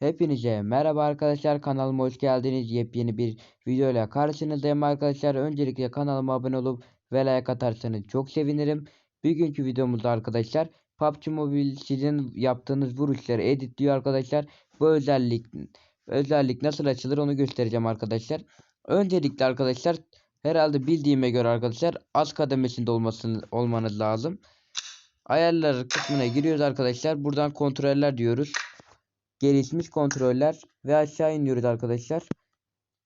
Hepinize merhaba arkadaşlar kanalıma hoş geldiniz. Yepyeni bir video ile karşınızdayım arkadaşlar. Öncelikle kanalıma abone olup ve like atarsanız çok sevinirim. Bugünkü videomuzda arkadaşlar PUBG Mobile sizin yaptığınız vuruşları editliyor arkadaşlar. Bu özellik özellik nasıl açılır onu göstereceğim arkadaşlar. Öncelikle arkadaşlar herhalde bildiğime göre arkadaşlar az kademesinde olmasını olmanız lazım. Ayarlar kısmına giriyoruz arkadaşlar. Buradan kontroller diyoruz gelişmiş kontroller ve aşağı iniyoruz arkadaşlar.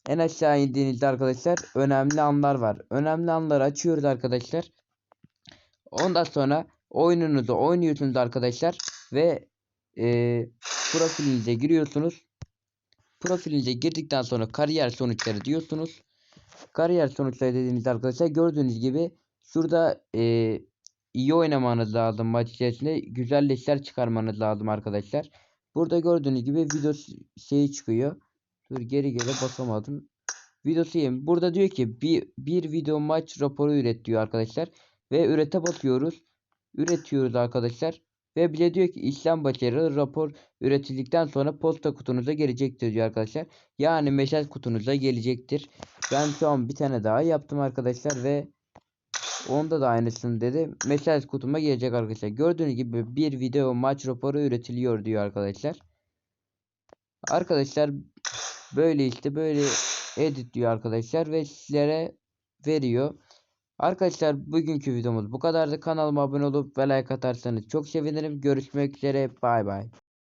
En aşağı indiğinizde arkadaşlar önemli anlar var. Önemli anları açıyoruz arkadaşlar. Ondan sonra oyununuzu oynuyorsunuz arkadaşlar ve e, profilinize giriyorsunuz. Profilinize girdikten sonra kariyer sonuçları diyorsunuz. Kariyer sonuçları dediğinizde arkadaşlar gördüğünüz gibi şurada e, iyi oynamanız lazım maç içerisinde güzel leşler çıkarmanız lazım arkadaşlar. Burada gördüğünüz gibi video şeyi çıkıyor. Dur geri geri basamadım. Yiyeyim. Burada diyor ki bir, bir video maç raporu üret diyor arkadaşlar. Ve ürete basıyoruz. Üretiyoruz arkadaşlar. Ve bize diyor ki işlem başarılı rapor üretildikten sonra posta kutunuza gelecektir diyor arkadaşlar. Yani mesaj kutunuza gelecektir. Ben şu an bir tane daha yaptım arkadaşlar ve Onda da aynısını dedi. Mesaj kutuma gelecek arkadaşlar. Gördüğünüz gibi bir video maç raporu üretiliyor diyor arkadaşlar. Arkadaşlar böyle işte böyle edit diyor arkadaşlar ve sizlere veriyor. Arkadaşlar bugünkü videomuz bu kadardı. Kanalıma abone olup ve like atarsanız çok sevinirim. Görüşmek üzere. Bay bay.